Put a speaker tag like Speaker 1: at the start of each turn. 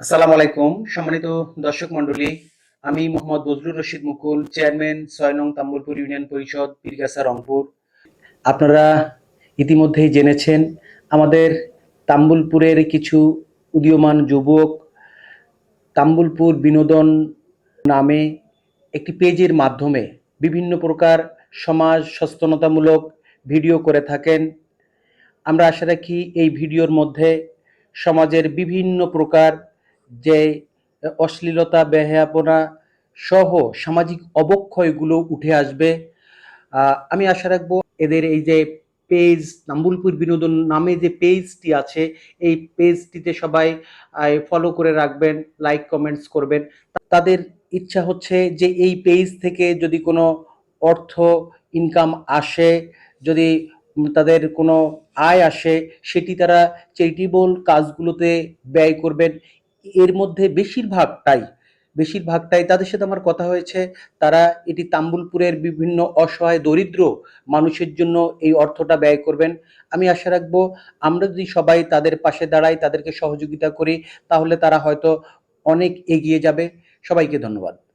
Speaker 1: আসসালামু আলাইকুম, সম্মানিত দর্শক মণ্ডলী। আমি মোহাম্মদ বজরুর রশিদ মুকুল, চেয়ারম্যান, ছয় নং তাম্বুলপুর ইউনিয়ন পরিষদ, পীরগাছা, রংপুর। আপনারা ইতিমধ্যেই জেনেছেন, আমাদের তাম্বুলপুরের কিছু উদীয়মান যুবক তাম্বুলপুর বিনোদন নামে একটি পেজের মাধ্যমে বিভিন্ন প্রকার সমাজ সচেতনতামূলক ভিডিও করে থাকেন। আমরা আশা রাখি এই ভিডিওর মধ্যে সমাজের বিভিন্ন প্রকার যে অশ্লীলতা, বেহায়াপনা সহ সামাজিক অবক্ষয়গুলো উঠে আসবে। আমি আশা রাখব এদের এই যে পেজ, নাম্বুলপুর বিনোদন নামে যে পেজটি আছে, এই পেজটিতে সবাই ফলো করে রাখবেন লাইক কমেন্টস করবেন। তাদের ইচ্ছা হচ্ছে যে এই পেজ থেকে যদি কোনো অর্থ ইনকাম আসে, যদি তাদের কোনো আয় আসে, সেটি তারা চ্যারিটেবল কাজগুলোতে ব্যয় করবেন। এর মধ্যে বেশিরভাগটাই বেশিরভাগটাই তাদের সাথে আমার কথা হয়েছে। তারা এটি তাম্বুলপুরের বিভিন্ন অসহায় দরিদ্র মানুষের জন্য এই অর্থটা ব্যয় করবেন। আমি আশা রাখব, আমরা যদি সবাই তাদের পাশে দাঁড়াই, তাদেরকে সহযোগিতা করি, তাহলে তারা হয়তো অনেক এগিয়ে যাবে। সবাইকে ধন্যবাদ।